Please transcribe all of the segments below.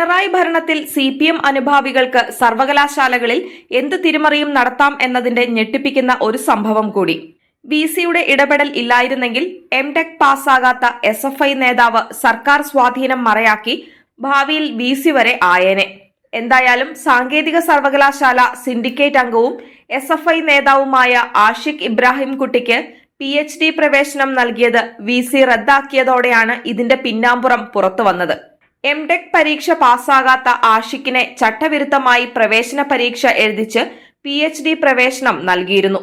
പിണറായി ഭരണത്തിൽ C P M അനുഭാവികൾക്ക് സർവകലാശാലകളിൽ എന്ത് തിരിമറിയും നടത്താം എന്നതിന്റെ ഞെട്ടിപ്പിക്കുന്ന ഒരു സംഭവം കൂടി. വി സിയുടെ ഇടപെടൽ ഇല്ലായിരുന്നെങ്കിൽ എം ടെക് പാസ്സാകാത്ത എസ് എഫ് ഐ നേതാവ് സർക്കാർ സ്വാധീനം മറയാക്കി ഭാവിയിൽ വി സി വരെ ആയേനെ. എന്തായാലും സാങ്കേതിക സർവകലാശാല സിൻഡിക്കേറ്റ് അംഗവും എസ് എഫ് ഐ നേതാവുമായ ആഷിഖ് ഇബ്രാഹിം കുട്ടിക്ക് പി എച്ച് ഡി പ്രവേശനം നൽകിയത് വി സി റദ്ദാക്കിയതോടെയാണ് ഇതിന്റെ പിന്നാമ്പുറം പുറത്തുവന്നത്. എം ടെക് പരീക്ഷ പാസ്സാകാത്ത ആഷിക്കിനെ ചട്ടവിരുദ്ധമായി പ്രവേശന പരീക്ഷ എഴുതിച്ച് പി എച്ച് ഡി പ്രവേശനം നൽകിയിരുന്നു.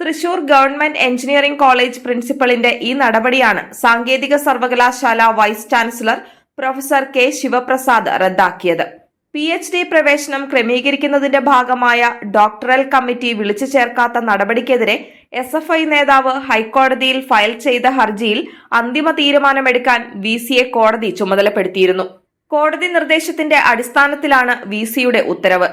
തൃശൂർ ഗവൺമെന്റ് എഞ്ചിനീയറിംഗ് കോളേജ് പ്രിൻസിപ്പലിന്റെ ഈ നടപടിയാണ് സാങ്കേതിക സർവകലാശാല vice chancellor professor K Sivaprasad റദ്ദാക്കിയത്. പി എച്ച് ഡി പ്രവേശനം ക്രമീകരിക്കുന്നതിന്റെ ഭാഗമായ ഡോക്ടറൽ കമ്മിറ്റി വിളിച്ചു ചേർക്കാത്ത നടപടിക്കെതിരെ എസ് എഫ് ഐ നേതാവ് ഹൈക്കോടതിയിൽ ഫയൽ ചെയ്ത ഹർജിയിൽ അന്തിമ തീരുമാനമെടുക്കാൻ വി സിയെ കോടതി ചുമതലപ്പെടുത്തിയിരുന്നു. കോടതി നിർദ്ദേശത്തിന്റെ അടിസ്ഥാനത്തിലാണ് വി സിയുടെ ഉത്തരവ്.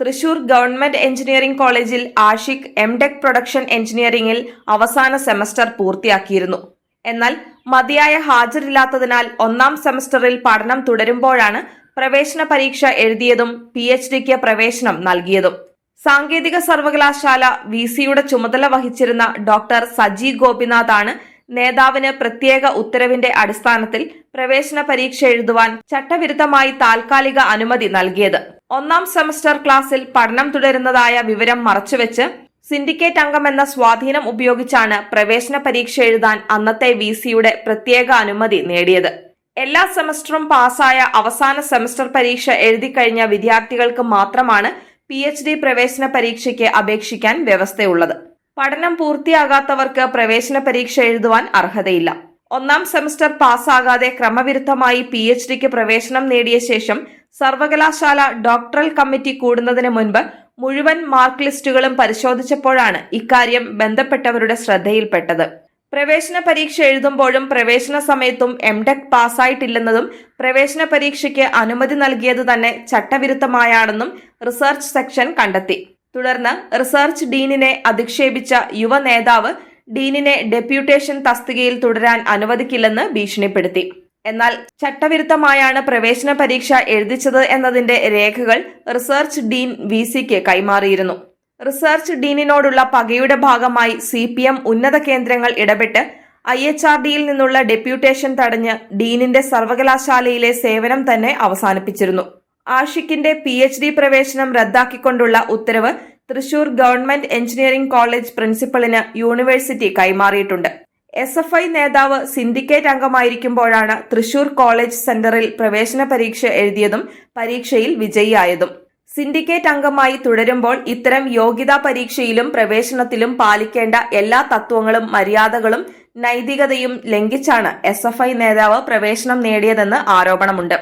തൃശൂർ ഗവൺമെന്റ് എഞ്ചിനീയറിംഗ് കോളേജിൽ ആഷിഖ് എം ടെക് പ്രൊഡക്ഷൻ എഞ്ചിനീയറിംഗിൽ അവസാന സെമസ്റ്റർ പൂർത്തിയാക്കിയിരുന്നു. എന്നാൽ മതിയായ ഹാജരില്ലാത്തതിനാൽ ഒന്നാം സെമസ്റ്ററിൽ പഠനം തുടരുമ്പോഴാണ് പ്രവേശന പരീക്ഷ എഴുതിയതും പി എച്ച് ഡിക്ക് പ്രവേശനം നൽകിയതും. സാങ്കേതിക സർവകലാശാല വി സിയുടെ ചുമതല വഹിച്ചിരുന്ന ഡോക്ടർ സജി ഗോപിനാഥാണ് നേതാവിന് പ്രത്യേക ഉത്തരവിന്റെ അടിസ്ഥാനത്തിൽ പ്രവേശന പരീക്ഷ എഴുതുവാൻ ചട്ടവിരുദ്ധമായി താൽക്കാലിക അനുമതി നൽകിയത്. ഒന്നാം സെമസ്റ്റർ ക്ലാസ്സിൽ പഠനം തുടരുന്നതായ വിവരം മറച്ചുവെച്ച് സിൻഡിക്കേറ്റ് അംഗമെന്ന സ്വാധീനം ഉപയോഗിച്ചാണ് പ്രവേശന പരീക്ഷ എഴുതാൻ അന്നത്തെ വി സിയുടെ പ്രത്യേക അനുമതി നേടിയത്. എല്ലാ സെമസ്റ്ററും പാസ്സായ അവസാന സെമസ്റ്റർ പരീക്ഷ എഴുതി കഴിഞ്ഞ വിദ്യാർത്ഥികൾക്ക് മാത്രമാണ് പി എച്ച് ഡി പ്രവേശന പരീക്ഷയ്ക്ക് അപേക്ഷിക്കാൻ വ്യവസ്ഥയുള്ളത്. പഠനം പൂർത്തിയാകാത്തവർക്ക് പ്രവേശന പരീക്ഷ എഴുതുവാൻ അർഹതയില്ല. ഒന്നാം സെമസ്റ്റർ പാസ്സാകാതെ ക്രമവിരുദ്ധമായി പി എച്ച് ഡിക്ക് പ്രവേശനം നേടിയ ശേഷം സർവകലാശാല ഡോക്ടറൽ കമ്മിറ്റി കൂടുന്നതിന് മുൻപ് മുഴുവൻ മാർക്ക് ലിസ്റ്റുകളും പരിശോധിച്ചപ്പോഴാണ് ഇക്കാര്യം ബന്ധപ്പെട്ടവരുടെ ശ്രദ്ധയിൽപ്പെട്ടത്. പ്രവേശന പരീക്ഷ എഴുതുമ്പോഴും പ്രവേശന സമയത്തും എം ടെക് പാസ്സായിട്ടില്ലെന്നതും പ്രവേശന പരീക്ഷയ്ക്ക് അനുമതി നൽകിയത് തന്നെ ചട്ടവിരുദ്ധമായാണെന്നും റിസർച്ച് സെക്ഷൻ കണ്ടെത്തി. തുടർന്ന് റിസർച്ച് ഡീനിനെ അധിക്ഷേപിച്ച യുവ നേതാവ് ഡീനിനെ ഡെപ്യൂട്ടേഷൻ തസ്തികയിൽ തുടരാൻ അനുവദിക്കില്ലെന്ന് ഭീഷണിപ്പെടുത്തി. എന്നാൽ ചട്ടവിരുദ്ധമായാണ് പ്രവേശന പരീക്ഷ എഴുതിച്ചത് എന്നതിന്റെ രേഖകൾ റിസർച്ച് ഡീൻ വി സിക്ക് കൈമാറിയിരുന്നു. റിസർച്ച് ഡീനിനോടുള്ള പകയുടെ ഭാഗമായി സി പി എം ഉന്നത കേന്ദ്രങ്ങൾ ഇടപെട്ട് ഐ എച്ച് ആർ ഡിയിൽ നിന്നുള്ള ഡെപ്യൂട്ടേഷൻ തടഞ്ഞ് ഡീനിന്റെ സർവകലാശാലയിലെ സേവനം തന്നെ അവസാനിപ്പിച്ചിരുന്നു. ആഷിഖിന്റെ പി എച്ച് ഡി പ്രവേശനം റദ്ദാക്കിക്കൊണ്ടുള്ള ഉത്തരവ് തൃശൂർ ഗവൺമെന്റ് എഞ്ചിനീയറിംഗ് കോളേജ് പ്രിൻസിപ്പളിന് യൂണിവേഴ്സിറ്റി കൈമാറിയിട്ടുണ്ട്. എസ് എഫ് ഐ നേതാവ് സിൻഡിക്കേറ്റ് അംഗമായിരിക്കുമ്പോഴാണ് തൃശൂർ കോളേജ് സെന്ററിൽ പ്രവേശന പരീക്ഷ എഴുതിയതും പരീക്ഷയിൽ വിജയിയായതും. സിൻഡിക്കേറ്റ് അംഗമായി തുടരുമ്പോൾ ഇത്തരം യോഗ്യതാ പരീക്ഷയിലും പ്രവേശനത്തിലും പാലിക്കേണ്ട എല്ലാ തത്വങ്ങളും മര്യാദകളും നൈതികതയും ലംഘിച്ചാണ് എസ് നേതാവ് പ്രവേശനം നേടിയതെന്ന് ആരോപണമുണ്ട്.